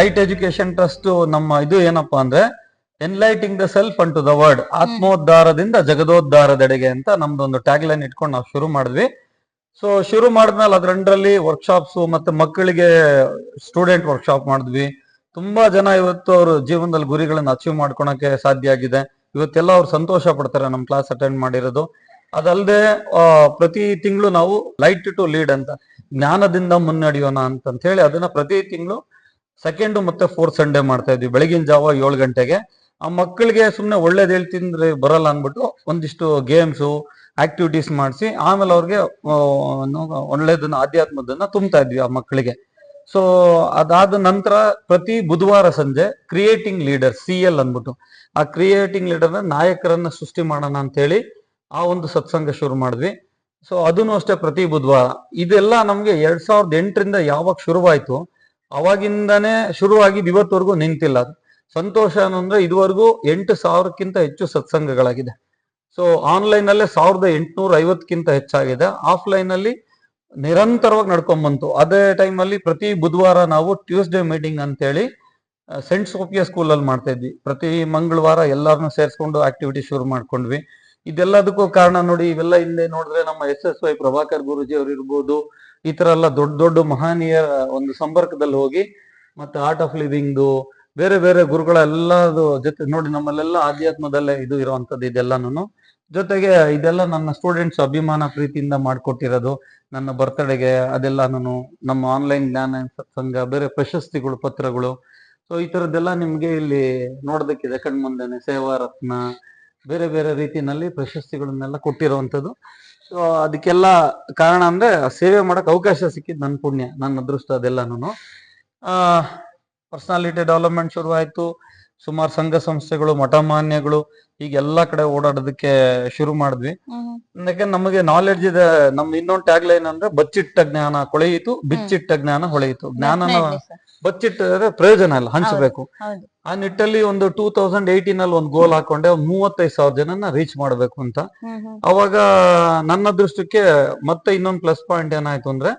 Light education trust ನಮ್ಮ ಇದು ಏನಪ್ಪಾ ಅಂದ್ರೆ enlightening the self and to the world ಆತ್ಮೋದ್ಧಾರದಿಂದ ಜಗದೋದ್ಧಾರದೆಡೆಗೆ ಅಂತ ನಮ್ದು ಒಂದು ಟ್ಯಾಗ್ ಲೈನ್ ಇಟ್ಕೊಂಡು ನಾವು ಶುರು ಮಾಡಿದ್ವಿ. ಸೊ ಶುರು ಮಾಡಿದ್ಮೇಲೆ ಅದ್ರಂಡ್ರಲ್ಲಿ ವರ್ಕ್ಶಾಪ್ಸ್ ಮತ್ತೆ ಮಕ್ಕಳಿಗೆ ಸ್ಟೂಡೆಂಟ್ ವರ್ಕ್ಶಾಪ್ ಮಾಡಿದ್ವಿ. ತುಂಬಾ ಜನ ಇವತ್ತು ಅವರು ಜೀವನದಲ್ಲಿ ಗುರಿಗಳನ್ನ ಅಚೀವ್ ಮಾಡ್ಕೊಳಕ್ಕೆ ಸಾಧ್ಯ ಆಗಿದೆ. ಇವತ್ತೆಲ್ಲ ಅವ್ರು ಸಂತೋಷ ಪಡ್ತಾರೆ ನಮ್ಮ ಕ್ಲಾಸ್ ಅಟೆಂಡ್ ಮಾಡಿರೋದು. ಅದಲ್ಲದೆ ಪ್ರತಿ ತಿಂಗಳು ನಾವು ಲೈಟ್ ಟು ಲೀಡ್ ಅಂತ ಜ್ಞಾನದಿಂದ ಮುನ್ನಡೆಯೋಣ ಅಂತ ಹೇಳಿ ಅದನ್ನ ಪ್ರತಿ ತಿಂಗಳು ಸೆಕೆಂಡ್ ಮತ್ತೆ ಫೋರ್ತ್ ಸಂಡೇ ಮಾಡ್ತಾ ಇದ್ವಿ. ಬೆಳಗಿನ ಜಾವ ಏಳು ಗಂಟೆಗೆ. ಆ ಮಕ್ಕಳಿಗೆ ಸುಮ್ಮನೆ ಒಳ್ಳೇದು ಹೇಳ್ತಿಂದ್ರೆ ಬರಲ್ಲ ಅಂದ್ಬಿಟ್ಟು ಒಂದಿಷ್ಟು ಗೇಮ್ಸು ಆಕ್ಟಿವಿಟೀಸ್ ಮಾಡಿಸಿ, ಆಮೇಲೆ ಅವ್ರಿಗೆ ಒಳ್ಳೇದನ್ನ, ಆಧ್ಯಾತ್ಮದನ್ನ ತುಂಬ್ತಾ ಇದ್ವಿ ಆ ಮಕ್ಕಳಿಗೆ. ಸೊ ಅದಾದ ನಂತರ ಪ್ರತಿ ಬುಧವಾರ ಸಂಜೆ ಕ್ರಿಯೇಟಿಂಗ್ ಲೀಡರ್ ಸಿ ಎಲ್ ಅಂದ್ಬಿಟ್ಟು. ಆ ಕ್ರಿಯೇಟಿಂಗ್ ಲೀಡರ್ನ ನಾಯಕರನ್ನ ಸೃಷ್ಟಿ ಮಾಡೋಣ ಅಂತ ಹೇಳಿ ಆ ಒಂದು ಸತ್ಸಂಗ ಶುರು ಮಾಡಿದ್ವಿ. ಸೊ ಅದನ್ನು ಅಷ್ಟೇ ಪ್ರತಿ ಬುಧವಾರ. ಇದೆಲ್ಲ ನಮ್ಗೆ ಎರಡ್ ಸಾವಿರದ ಎಂಟರಿಂದ ಯಾವಾಗ ಶುರುವಾಯ್ತು ಅವಾಗಿಂದಾನೇ ಶುರುವಾಗಿ ಇವತ್ತವರೆಗೂ ನಿಂತಿಲ್ಲ ಅದು. ಸಂತೋಷ ಅಂದ್ರೆ ಇದುವರೆಗೂ ಎಂಟು ಸಾವಿರಕ್ಕಿಂತ ಹೆಚ್ಚು ಸತ್ಸಂಗಗಳಾಗಿದೆ. ಸೊ ಆನ್ಲೈನ್ ಅಲ್ಲೇ ಸಾವಿರದ ಎಂಟುನೂರ ಐವತ್ತಕ್ಕಿಂತ ಹೆಚ್ಚಾಗಿದೆ. ಆಫ್ಲೈನ್ ಅಲ್ಲಿ ನಿರಂತರವಾಗಿ ನಡ್ಕೊಂಡ್ ಬಂತು. ಅದೇ ಟೈಮ್ ಅಲ್ಲಿ ಪ್ರತಿ ಬುಧವಾರ ನಾವು ಟ್ಯೂಸ್ಡೇ ಮೀಟಿಂಗ್ ಅಂತೇಳಿ ಸೆಂಟ್ ಸೋಫಿಯಾ ಸ್ಕೂಲ್ ಅಲ್ಲಿ ಮಾಡ್ತಾ ಇದ್ವಿ ಪ್ರತಿ ಮಂಗಳವಾರ ಎಲ್ಲರನ್ನೂ ಸೇರಿಸ್ಕೊಂಡು ಆಕ್ಟಿವಿಟಿ ಶುರು ಮಾಡ್ಕೊಂಡ್ವಿ. ಇದೆಲ್ಲದಕ್ಕೂ ಕಾರಣ ನೋಡಿ, ಇವೆಲ್ಲ ಹಿಂದೆ ನೋಡಿದ್ರೆ ನಮ್ಮ S S Y, Prabhakar Guruji ಅವ್ರು ಇರ್ಬೋದು ಈ ತರ ಎಲ್ಲ ದೊಡ್ಡ ದೊಡ್ಡ ಮಹನೀಯರ ಒಂದು ಸಂಪರ್ಕದಲ್ಲಿ ಹೋಗಿ ಮತ್ತೆ ಆರ್ಟ್ ಆಫ್ ಲಿವಿಂಗ್ದು ಬೇರೆ ಬೇರೆ ಗುರುಗಳ ಎಲ್ಲದು ಜೊತೆ ನೋಡಿ ನಮ್ಮಲ್ಲೆಲ್ಲ ಆಧ್ಯಾತ್ಮದಲ್ಲೇ ಇದು ಇರುವಂತದ್ದು ಇದೆಲ್ಲಾನು ಜೊತೆಗೆ ಇದೆಲ್ಲ ನನ್ನ ಸ್ಟೂಡೆಂಟ್ಸ್ ಅಭಿಮಾನ ಪ್ರೀತಿಯಿಂದ ಮಾಡ್ಕೊಟ್ಟಿರೋದು, ನನ್ನ ಬರ್ತಡೆಗೆ ಅದೆಲ್ಲಾನು ನಮ್ಮ ಆನ್ಲೈನ್ ಜ್ಞಾನ ಸಂಘ, ಬೇರೆ ಪ್ರಶಸ್ತಿಗಳು, ಪತ್ರಗಳು. ಸೊ ಈ ತರದ್ದೆಲ್ಲ ನಿಮ್ಗೆ ಇಲ್ಲಿ ನೋಡೋದಕ್ಕಿದೆ. ಕಣ್ಮುಂದೆನೆ ಸೇವಾ ರತ್ನ, ಬೇರೆ ಬೇರೆ ರೀತಿಯಲ್ಲಿ ಪ್ರಶಸ್ತಿಗಳನ್ನೆಲ್ಲ ಕೊಟ್ಟಿರುವಂತದ್ದು. ಸೊ ಅದಕ್ಕೆಲ್ಲ ಕಾರಣ ಅಂದ್ರೆ ಸೇವೆ ಮಾಡಕ್ ಅವಕಾಶ ಸಿಕ್ಕಿದ್ ನನ್ನ ಪುಣ್ಯ, ನನ್ನ ಅದೃಷ್ಟ ಅದೆಲ್ಲನೂ ಪರ್ಸನಾಲಿಟಿ ಡೆವಲಪ್ಮೆಂಟ್ ಶುರುವಾಯ್ತು. ಸುಮಾರು ಸಂಘ ಸಂಸ್ಥೆಗಳು ಮಠಮಾನ್ಯಗಳು ಈಗ ಎಲ್ಲಾ ಕಡೆ ಓಡಾಡೋದಕ್ಕೆ ಶುರು ಮಾಡಿದ್ವಿ. ಯಾಕೆ ನಮಗೆ ನಾಲೆಡ್ಜ್ ಇದೆ ನಮ್ ಇನ್ನೊಂದು ಟ್ಯಾಗ್ ಲೈನ್ ಅಂದ್ರೆ ಬಚ್ಚಿಟ್ಟ ಜ್ಞಾನ ಕೊಳೆಯಿತು ಬಿಚ್ಚಿಟ್ಟ ಜ್ಞಾನ ಹೊಳೆಯಿತು. ಜ್ಞಾನನ sir. ಬಚ್ಚಿಟ್ಟರೆ ಪ್ರಯೋಜನ ಇಲ್ಲ ಹಂಚಬೇಕು. ಆ ನಿಟ್ಟಲ್ಲಿ ಒಂದು ಟೂ ತೌಸಂಡ್ ಏಯ್ಟೀನ್ ಅಲ್ಲಿ ಒಂದು ಗೋಲ್ ಹಾಕೊಂಡೆ ಒಂದ್ ಮೂವತ್ತೈದು ಸಾವಿರ ಜನನ ರೀಚ್ ಮಾಡ್ಬೇಕು ಅಂತ. ಅವಾಗ ನನ್ನ ದೃಷ್ಟಿಕ್ಕೆ ಮತ್ತೆ ಇನ್ನೊಂದು ಪ್ಲಸ್ ಪಾಯಿಂಟ್ ಏನಾಯ್ತು ಅಂದ್ರೆ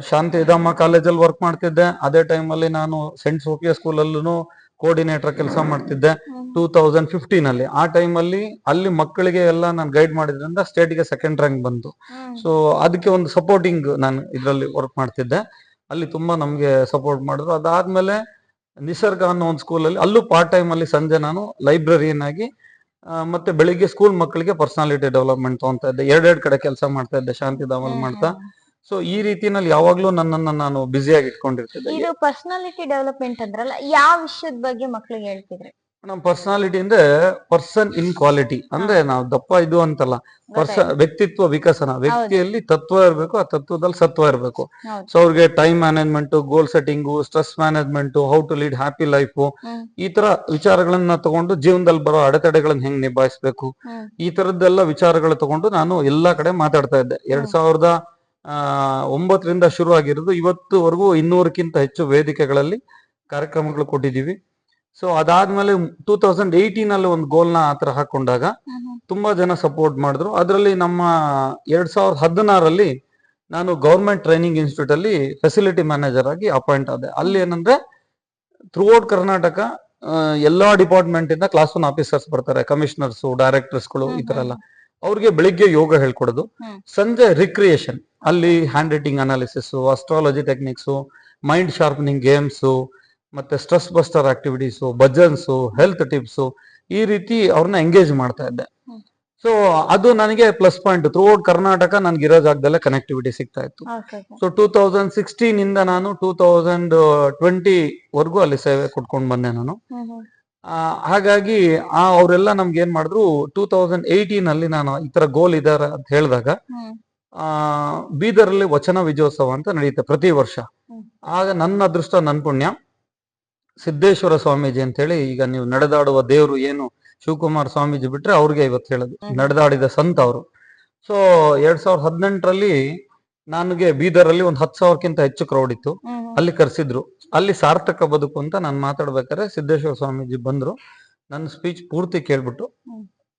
ಶಾಂತಿ ಶಾಂತಿಧಾಮ ಕಾಲೇಜಲ್ಲಿ ವರ್ಕ್ ಮಾಡ್ತಿದ್ದೆ. ಅದೇ ಟೈಮಲ್ಲಿ ನಾನು ಸೆಂಟ್ ಸೋಫಿಯಾ ಸ್ಕೂಲಲ್ಲೂ ಕೋರ್ಡಿನೇಟರ್ ಕೆಲಸ ಮಾಡ್ತಿದ್ದೆ. ಟೂ ತೌಸಂಡ್ ಫಿಫ್ಟೀನ್ ಅಲ್ಲಿ. ಆ ಟೈಮಲ್ಲಿ ಅಲ್ಲಿ ಮಕ್ಕಳಿಗೆ ಎಲ್ಲ ನಾನು ಗೈಡ್ ಮಾಡಿದ್ರಿಂದ ಸ್ಟೇಟ್ಗೆ ಸೆಕೆಂಡ್ ರ್ಯಾಂಕ್ ಬಂತು. ಸೊ ಅದಕ್ಕೆ ಒಂದು ಸಪೋರ್ಟಿಂಗ್ ನಾನು ಇದರಲ್ಲಿ ವರ್ಕ್ ಮಾಡ್ತಿದ್ದೆ. ಅಲ್ಲಿ ತುಂಬಾ ನಮ್ಗೆ ಸಪೋರ್ಟ್ ಮಾಡಿದ್ರು. ಅದಾದ್ಮೇಲೆ ನಿಸರ್ಗ ಅನ್ನೋ ಒಂದು ಸ್ಕೂಲಲ್ಲಿ ಅಲ್ಲೂ ಪಾರ್ಟ್ ಟೈಮ್ ಅಲ್ಲಿ ಸಂಜೆ ನಾನು ಲೈಬ್ರರಿಯನ್ ಆಗಿ ಮತ್ತೆ ಬೆಳಿಗ್ಗೆ ಸ್ಕೂಲ್ ಮಕ್ಕಳಿಗೆ ಪರ್ಸನಾಲಿಟಿ ಡೆವಲಪ್ಮೆಂಟ್ ತಗೊಂತ ಇದ್ದೆ. ಎರಡೆರಡು ಕಡೆ ಕೆಲಸ ಮಾಡ್ತಾ ಇದ್ದೆ ಶಾಂತಿಧಾಮಲ್ಲಿ ಹ್ಮ್, ಮಾಡ್ತಾ. ಸೊ ಈ ರೀತಿನಲ್ಲಿ ಯಾವಾಗ್ಲೂ ನನ್ನನ್ನ ನಾನು ಬ್ಯುಸಿಯಾಗಿ ಇಟ್ಕೊಂಡಿರ್ತಿದ್ದೆ. ಇದು ಪರ್ಸನಾಲಿಟಿ ಡೆವಲಪ್ಮೆಂಟ್ ಅಂದ್ರಲ್ಲ ಯಾವ ವಿಷಯದ ಬಗ್ಗೆ ಮಕ್ಳಿಗೆ ಹೇಳ್ತಿದ್ರೆ? ನಮ್ಮ ಪರ್ಸನಾಲಿಟಿ ಅಂದ್ರೆ ಪರ್ಸನ್ ಇನ್ ಕ್ವಾಲಿಟಿ ಅಂದ್ರೆ ನಾವು ದಪ್ಪ ಇದು ಅಂತಲ್ಲ ಪರ್ಸನ್ ವ್ಯಕ್ತಿತ್ವ ವಿಕಸನ. ವ್ಯಕ್ತಿಯಲ್ಲಿ ತತ್ವ ಇರಬೇಕು ಆ ತತ್ವದಲ್ಲಿ ಸತ್ವ ಇರಬೇಕು. ಸೊ ಅವ್ರಿಗೆ time management goal setting stress management how to lead happy life ಈ ತರ ವಿಚಾರಗಳನ್ನ ತಗೊಂಡು ಜೀವನದಲ್ಲಿ ಬರೋ ಅಡೆತಡೆಗಳನ್ನ ಹೆಂಗ್ ನಿಭಾಯಿಸಬೇಕು? ಈ ತರದ್ದೆಲ್ಲ ವಿಚಾರಗಳು ತಗೊಂಡು ನಾನು ಎಲ್ಲಾ ಕಡೆ ಮಾತಾಡ್ತಾ ಇದ್ದೆ. ಎರಡ್. ಸಾವಿರದ ಒಂಬತ್ತರಿಂದ ಶುರು ಆಗಿರೋದು ಇವತ್ತುವರೆಗೂ ಇನ್ನೂರಕ್ಕಿಂತ ಹೆಚ್ಚು ವೇದಿಕೆಗಳಲ್ಲಿ ಕಾರ್ಯಕ್ರಮಗಳು ಕೊಟ್ಟಿದ್ದೀವಿ. ಸೊ ಅದಾದ್ಮೇಲೆ ಟೂ ತೌಸಂಡ್ ಏಯ್ಟೀನ್ ಅಲ್ಲಿ ಒಂದು ಗೋಲ್ನ ತರ ಹಾಕೊಂಡಾಗ. ತುಂಬಾ ಜನ ಸಪೋರ್ಟ್ ಮಾಡಿದ್ರು. ಅದರಲ್ಲಿ ನಮ್ಮ ಎರಡ್ ಸಾವಿರದ ಹದಿನಾರಲ್ಲಿ ನಾನು ಗೌರ್ಮೆಂಟ್ ಟ್ರೈನಿಂಗ್ ಇನ್ಸ್ಟಿಟ್ಯೂಟ್ ಅಲ್ಲಿ ಫೆಸಿಲಿಟಿ ಮ್ಯಾನೇಜರ್ ಆಗಿ ಅಪಾಯಿಂಟ್ ಆದೆ. ಅಲ್ಲಿ ಏನಂದ್ರೆ ಥ್ರೂಔಟ್ ಕರ್ನಾಟಕ ಎಲ್ಲಾ ಡಿಪಾರ್ಟ್ಮೆಂಟ್ ಇಂದ ಕ್ಲಾಸ್ ಒನ್ ಆಫೀಸರ್ಸ್ ಬರ್ತಾರೆ. ಕಮಿಷನರ್ಸ್ ಡೈರೆಕ್ಟರ್ಸ್ಗಳು ಈ ತರ ಎಲ್ಲ. ಅವ್ರಿಗೆ ಬೆಳಿಗ್ಗೆ ಯೋಗ ಹೇಳ್ಕೊಡೋದು. ಸಂಜೆ ರಿಕ್ರಿಯೇಷನ್ ಅಲ್ಲಿ handwriting analysis astrology techniques mind sharpening games ಮತ್ತೆ stress buster activities bhajans health tips ಈ ರೀತಿ ಅವ್ರನ್ನ ಎಂಗೇಜ್ ಮಾಡ್ತಾ ಇದ್ದೆ. ಸೊ ಅದು ನನಗೆ plus point throughout Karnataka ನನ್ಗೆ ಇರೋ ಜಾಗದಲ್ಲೇ ಕನೆಕ್ಟಿವಿಟಿ ಸಿಗ್ತಾ ಇತ್ತು. ಸೊ ಟೂ ತೌಸಂಡ್ ಸಿಕ್ಸ್ಟೀನ್ ಇಂದ ನಾನು ಟೂ ತೌಸಂಡ್ ಟ್ವೆಂಟಿ ವರ್ಗೂ ಅಲ್ಲಿ ಸೇವೆ ಕೊಟ್ಕೊಂಡು ಬಂದೆ ನಾನು ಹಾಗಾಗಿ ಆ ಅವರೆಲ್ಲ ನಮ್ಗೆ ಏನ್ ಮಾಡಿದ್ರು ಟೂ ತೌಸಂಡ್ ಏಯ್ಟೀನ್ ಅಲ್ಲಿ ನಾನು ಈ ತರ ಗೋಲ್ ಇದಾರೆ ಅಂತ ಹೇಳಿದಾಗ. ಆ ಬೀದರಲ್ಲಿ ವಚನ ವಿಜಯೋತ್ಸವ ಅಂತ ನಡೆಯುತ್ತೆ ಪ್ರತಿ ವರ್ಷ. ಆಗ ನನ್ನ ಅದೃಷ್ಟ ನನ್ನ ಪುಣ್ಯ. ಸಿದ್ದೇಶ್ವರ ಸ್ವಾಮೀಜಿ ಅಂತ ಹೇಳಿ ಈಗ ನೀವು ನಡೆದಾಡುವ ದೇವರು ಏನು ಶಿವಕುಮಾರ್ ಸ್ವಾಮೀಜಿ ಬಿಟ್ರೆ ಅವ್ರಿಗೆ ಇವತ್ತು ಹೇಳೋದು. ನಡೆದಾಡಿದ ಸಂತ ಅವರು. ಸೊ ಎರಡ್ ಸಾವಿರದ ಹದಿನೆಂಟರಲ್ಲಿ ನನಗೆ ಬೀದರಲ್ಲಿ ಒಂದು ಹತ್ತು ಸಾವಿರಕ್ಕಿಂತ ಹೆಚ್ಚು ಕ್ರೌಡ್ ಇತ್ತು. ಅಲ್ಲಿ ಕರೆಸಿದ್ರು. ಅಲ್ಲಿ ಸಾರ್ಥಕ ಬದುಕು ಅಂತ ನಾನು ಮಾತಾಡ್ಬೇಕಾದ್ರೆ ಸಿದ್ದೇಶ್ವರ ಸ್ವಾಮೀಜಿ ಬಂದ್ರು. ನನ್ನ ಸ್ಪೀಚ್ ಪೂರ್ತಿ ಕೇಳ್ಬಿಟ್ಟು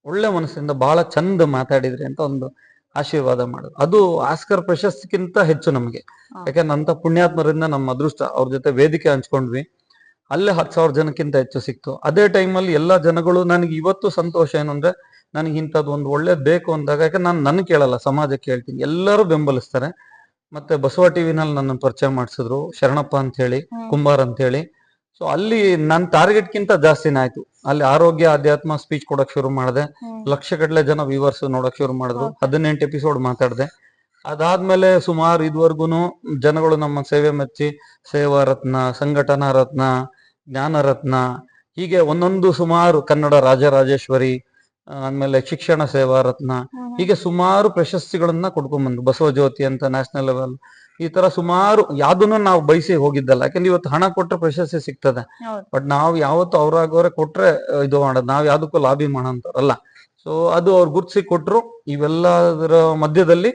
ಒಳ್ಳೆ ಮನಸ್ಸಿಂದ ಬಹಳ ಚಂದ ಮಾತಾಡಿದ್ರಿ ಅಂತ ಒಂದು ಆಶೀರ್ವಾದ ಮಾಡೋದು ಅದು ಆಸ್ಕರ್ ಪ್ರಶಸ್ತಿಗಿಂತ ಹೆಚ್ಚು ನಮಗೆ. ಯಾಕಂದ್ರೆ ಅಂತ ಪುಣ್ಯಾತ್ಮರಿಂದ ನಮ್ಮ ಅದೃಷ್ಟ ಅವ್ರ ಜೊತೆ ವೇದಿಕೆ ಹಂಚ್ಕೊಂಡ್ವಿ. ಅಲ್ಲೇ ಹತ್ತು ಸಾವಿರ ಜನಕ್ಕಿಂತ ಹೆಚ್ಚು ಸಿಕ್ತು. ಅದೇ ಟೈಮಲ್ಲಿ ಎಲ್ಲಾ ಜನಗಳು ನನಗೆ ಇವತ್ತು ಸಂತೋಷ ಏನು ಅಂದ್ರೆ ನನಗೆ ಇಂಥದ್ದು ಒಂದು ಒಳ್ಳೇದು ಬೇಕು ಅಂದಾಗ ಯಾಕಂದ್ರೆ ನಾನು ನನ್ ಕೇಳಲ್ಲ ಸಮಾಜಕ್ಕೆ ಹೇಳ್ತೀನಿ. ಎಲ್ಲರೂ ಬೆಂಬಲಿಸ್ತಾರೆ. ಮತ್ತೆ ಬಸವ ಟಿವಿನಲ್ಲಿ ನನ್ನ ಪರಿಚಯ ಮಾಡಿಸಿದ್ರು. ಶರಣಪ್ಪ ಅಂತ ಹೇಳಿ. ಕುಂಬಾರ್ ಅಂತ ಹೇಳಿ ಸೊ ಅಲ್ಲಿ ನನ್ನ ಟಾರ್ಗೆಟ್ಗಿಂತ ಜಾಸ್ತಿನೇ ಆಯ್ತು. ಅಲ್ಲಿ ಆರೋಗ್ಯ ಅಧ್ಯಾತ್ಮ ಸ್ಪೀಚ್ ಕೊಡಕ್ ಶುರು ಮಾಡಿದೆ. ಲಕ್ಷ ಲಕ್ಷಗಟ್ಟಲೆ ಜನ ವ್ಯೂವರ್ಸ್ ನೋಡಕ್ ಶುರು ಮಾಡಿದ್ರು. ಹದಿನೆಂಟು ಎಪಿಸೋಡ್ ಮಾತಾಡಿದೆ. ಅದಾದ್ಮೇಲೆ ಸುಮಾರು ಇದುವರೆಗೂ ಜನಗಳು ನಮ್ಮ ಸೇವೆ ಮೆಚ್ಚಿ ಸೇವಾ ರತ್ನ ಸಂಘಟನಾ ರತ್ನ ಜ್ಞಾನ ರತ್ನ ಹೀಗೆ ಒಂದೊಂದು ಸುಮಾರು ಕನ್ನಡ ರಾಜರಾಜೇಶ್ವರಿ ಆಮೇಲೆ ಆದ್ಮೇಲೆ ಶಿಕ್ಷಣ ಸೇವಾ ರತ್ನ ಹೀಗೆ ಸುಮಾರು ಪ್ರಶಸ್ತಿಗಳನ್ನ ಕೊಡ್ಕೊಂಡ್ ಬಂದ್ರು. ಬಸವ ಜ್ಯೋತಿ ಅಂತ ನ್ಯಾಷನಲ್ ಲೆವೆಲ್ ಈ ತರ ಸುಮಾರು ಯಾವ್ದನ್ನು ನಾವು ಬಯಸಿ ಹೋಗಿದ್ದಲ್ಲ. ಯಾಕಂದ್ರೆ ಇವತ್ತು ಹಣ ಕೊಟ್ರೆ ಪ್ರಶಸ್ತಿ ಸಿಗ್ತದೆ. ಬಟ್ ನಾವು ಯಾವತ್ತು ಅವ್ರಾಗವ್ರೆ ಕೊಟ್ರೆ ಇದು ಮಾಡೋದು. ನಾವ್ ಯಾವ್ದಕ್ಕೂ ಲಾಬಿ ಮಾಡೋಂತಾರಲ್ಲ ಸೊ ಅದು ಅವ್ರು ಗುರ್ತಿಸಿ ಕೊಟ್ರು ಇವೆಲ್ಲದರ ಮಧ್ಯದಲ್ಲಿ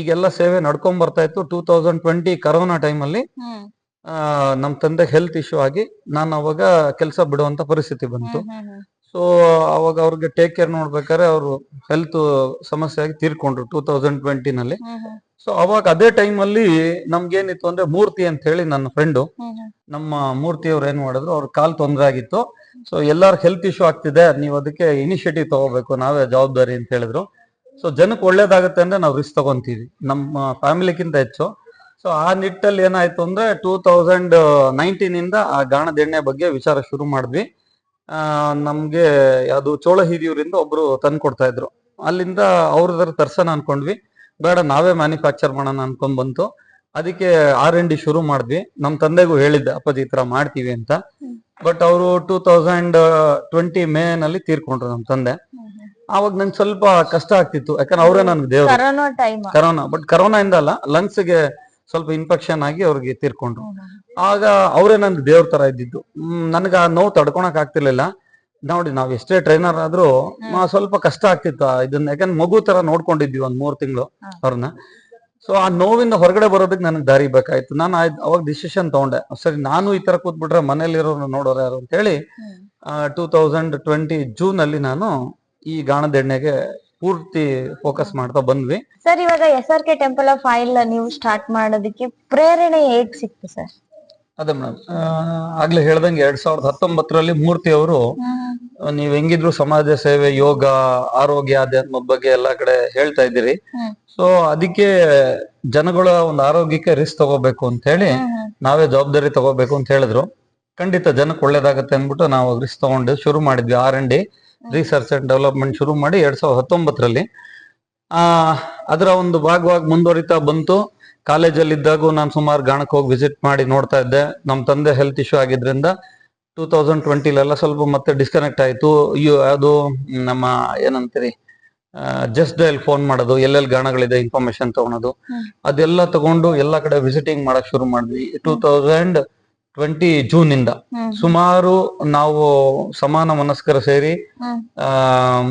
ಈಗೆಲ್ಲ ಸೇವೆ ನಡ್ಕೊಂಡ್ ಬರ್ತಾ ಇತ್ತು. ಟೂ ತೌಸಂಡ್ ಟ್ವೆಂಟಿ ಕರೋನಾ ಟೈಮಲ್ಲಿ ಅಲ್ಲಿ ನಮ್ ತಂದೆ ಹೆಲ್ತ್ ಇಶ್ಯೂ ಆಗಿ ನಾನು ಅವಾಗ ಕೆಲಸ ಬಿಡುವಂತ ಪರಿಸ್ಥಿತಿ ಬಂತು. ಸೊ ಅವಾಗ ಅವ್ರಿಗೆ ಟೇಕ್ ಕೇರ್ ನೋಡ್ಬೇಕಾದ್ರೆ ಅವರು ಹೆಲ್ತ್ ಸಮಸ್ಯೆ ಆಗಿ ತೀರ್ಕೊಂಡ್ರು ಟೂ ತೌಸಂಡ್ ಟ್ವೆಂಟಿನಲ್ಲಿ. ಸೊ ಅವಾಗ ಅದೇ ಟೈಮ್ ಅಲ್ಲಿ ನಮ್ಗೇನಿತ್ತು ಅಂದ್ರೆ ಮೂರ್ತಿ ಅಂತ ಹೇಳಿ ನನ್ನ ಫ್ರೆಂಡು. ನಮ್ಮ ಮೂರ್ತಿ ಅವ್ರು ಏನ್ ಮಾಡಿದ್ರು ಅವ್ರ ಕಾಲ್ ತೊಂದರೆ ಆಗಿತ್ತು. ಸೊ ಎಲ್ಲಾರ ಹೆಲ್ತ್ ಇಶ್ಯೂ ಆಗ್ತಿದೆ ನೀವು ಅದಕ್ಕೆ ಇನಿಷಿಯೇಟಿವ್ ತಗೋಬೇಕು ನಾವೇ ಜವಾಬ್ದಾರಿ ಅಂತ ಹೇಳಿದ್ರು. ಸೊ ಜನಕ್ಕೆ ಒಳ್ಳೇದಾಗುತ್ತೆ ಅಂದ್ರೆ ನಾವು ರಿಸ್ಕ್ ತಗೊಂತೀವಿ. ನಮ್ಮ ಫ್ಯಾಮಿಲಿಗಿಂತ ಹೆಚ್ಚು. ಸೊ ಆ ನಿಟ್ಟಲ್ಲಿ ಏನಾಯ್ತು ಅಂದ್ರೆ ಟೂ ತೌಸಂಡ್ ನೈನ್ಟೀನ್ ಇಂದ ಆ ಗಾಣದ ಎಣ್ಣೆ ಬಗ್ಗೆ ವಿಚಾರ ಶುರು ಮಾಡಿದ್ವಿ. ಆ ನಮ್ಗೆ ಅದು ಚೋಳ ಹಿರಿಯೂರಿಂದ ಒಬ್ರು ತಂದು ಕೊಡ್ತಾ ಇದ್ರು. ಅಲ್ಲಿಂದ ಅವ್ರದ್ರ ತರ್ಸನ ಅನ್ಕೊಂಡ್ವಿ. ಬೇಡ ನಾವೇ ಮ್ಯಾನುಫ್ಯಾಕ್ಚರ್ ಮಾಡೋಣ ಅನ್ಕೊಂಡ್ ಬಂತು. ಅದಕ್ಕೆ ಆರ್ ಎನ್ ಡಿ ಶುರು ಮಾಡಿದ್ವಿ. ನಮ್ ತಂದೆಗೂ ಹೇಳಿದ್ದೆ ಅಪ್ಪಾಜಿ ಈ ತರ ಮಾಡ್ತೀವಿ ಅಂತ. ಬಟ್ ಅವರು ಟೂ ತೌಸಂಡ್ ಟ್ವೆಂಟಿ ಮೇ ನಲ್ಲಿ ತೀರ್ಕೊಂಡ್ರು ನಮ್ ತಂದೆ. ಆವಾಗ ನಂಗೆ ಸ್ವಲ್ಪ ಕಷ್ಟ ಆಗ್ತಿತ್ತು. ಯಾಕಂದ್ರೆ ಅವರೇ ನನ್ಗೆ ದೇವ್ರು. ಕರೋನಾ ಬಟ್ ಕರೋನಾ ಇಂದ ಅಲ್ಲ ಲಂಗ್ಸ್ಗೆ ಸ್ವಲ್ಪ ಇನ್ಫೆಕ್ಷನ್ ಆಗಿ ಅವ್ರಿಗೆ ತೀರ್ಕೊಂಡ್ರು. ಆಗ ಅವರೇ ನನ್ಗೆ ದೇವ್ರ ತರ ಇದ್ದಿದ್ದು. ನನ್ಗೆ ಆ ನೋವು ತಡ್ಕೊಳಕ್ ಆಗ್ತಿರ್ಲಿಲ್ಲ. ನೋಡಿ ನಾವ್ ಎಷ್ಟೇ ಟ್ರೈನರ್ ಆದ್ರೂ ಸ್ವಲ್ಪ ಕಷ್ಟ ಆಗ್ತಿತ್ತು. ಇದನ್ನ ಯಾಕಂದ್ರೆ ಮಗು ತರ ನೋಡ್ಕೊಂಡಿದ್ವಿ ಒಂದ್ ಮೂರ್ ತಿಂಗಳು. ಅವ್ರನ್ನ. ಸೊ ಆ ನೋವಿಂದ ಹೊರಗಡೆ ಬರೋದಕ್ಕೆ ನನಗೆ ದಾರಿ ಬೇಕಾಯ್ತು. ನಾನು ಅವಾಗ ಡಿಸಿಷನ್ ತಗೊಂಡೆ. ಸರಿ ನಾನು ಈ ತರ ಕೂತ್ಬಿಟ್ರೆ ಮನೇಲಿರೋರು ನೋಡೋರು ಯಾರು ಅಂತ ಹೇಳಿ ಟೂ ತೌಸಂಡ್ ಟ್ವೆಂಟಿ ಜೂನ್ ಅಲ್ಲಿ ನಾನು ಈ ಗಾಣದ ಎಣ್ಣೆಗೆ ಪೂರ್ತಿ ಫೋಕಸ್ ಮಾಡ್ತಾ ಬಂದ್ವಿ. ಸರ್ ಇವಾಗ S R K temple of oil ನೀವು ಸ್ಟಾರ್ಟ್ ಮಾಡೋದಕ್ಕೆ ಪ್ರೇರಣೆ ಹೇಗ್ ಸಿಕ್ತು ಸರ್? ಅದೇ ಮೇಡಮ್ ಆಗ್ಲೇ ಹೇಳ್ದಂಗೆ ಎರಡ್ ಸಾವಿರದ ಹತ್ತೊಂಬತ್ತರಲ್ಲಿ ಮೂರ್ತಿ ಅವರು ನೀವ್ ಹೆಂಗಿದ್ರು ಸಮಾಜ ಸೇವೆ ಯೋಗ ಆರೋಗ್ಯ ಅಧ್ಯಾತ್ಮದ ಬಗ್ಗೆ ಎಲ್ಲಾ ಕಡೆ ಹೇಳ್ತಾ ಇದ್ದೀರಿ. ಸೊ ಅದಕ್ಕೆ ಜನಗಳ ಒಂದು ಆರೋಗ್ಯಕ್ಕೆ ರಿಸ್ಕ್ ತಗೋಬೇಕು ಅಂತ ಹೇಳಿ ನಾವೇ ಜವಾಬ್ದಾರಿ ತಗೋಬೇಕು ಅಂತ ಹೇಳಿದ್ರು. ಖಂಡಿತ ಜನಕ್ಕೆ ಒಳ್ಳೇದಾಗತ್ತೆ ಅಂದ್ಬಿಟ್ಟು ನಾವು ರಿಸ್ಕ್ ತಗೊಂಡು ಶುರು ಮಾಡಿದ್ವಿ. R and D research and development ಶುರು ಮಾಡಿ ಎರಡ್ ಸಾವಿರದ ಹತ್ತೊಂಬತ್ತರಲ್ಲಿ. ಆ ಅದರ ಒಂದು ಭಾಗವಾಗಿ ಮುಂದುವರಿತಾ ಬಂತು. ಕಾಲೇಜಲ್ಲಿ ಇದ್ದಾಗೂ ನಾನು ಸುಮಾರು ಗಾಣಕ್ಕೆ ಹೋಗಿ ವಿಸಿಟ್ ಮಾಡಿ ನೋಡ್ತಾ ಇದ್ದೆ. ನಮ್ಮ ತಂದೆ ಹೆಲ್ತ್ ಇಶ್ಯೂ ಆಗಿದ್ರಿಂದ ಟೂ ತೌಸಂಡ್ ಟ್ವೆಂಟಿಲೆಲ್ಲ ಸ್ವಲ್ಪ ಮತ್ತೆ ಡಿಸ್ಕನೆಕ್ಟ್ ಆಯ್ತು. ಅಯ್ಯೋ ಅದು ನಮ್ಮ ಏನಂತೀರಿ ಜಸ್ಟ್ ಡೈಲ್ ಫೋನ್ ಮಾಡೋದು ಎಲ್ಲೆಲ್ಲಿ ಗಾಣಗಳಿದೆ ಇನ್ಫಾರ್ಮೇಶನ್ ತಗೊಳೋದು. ಅದೆಲ್ಲ ತಗೊಂಡು ಎಲ್ಲ ಕಡೆ ವಿಸಿಟಿಂಗ್ ಮಾಡಕ್ ಶುರು ಮಾಡಿದ್ವಿ. ಟೂ ತೌಸಂಡ್ ಟ್ವೆಂಟಿ ಜೂನ್ ಇಂದ ಸುಮಾರು ನಾವು ಸಮಾನ ಮನಸ್ಕರ ಸೇರಿ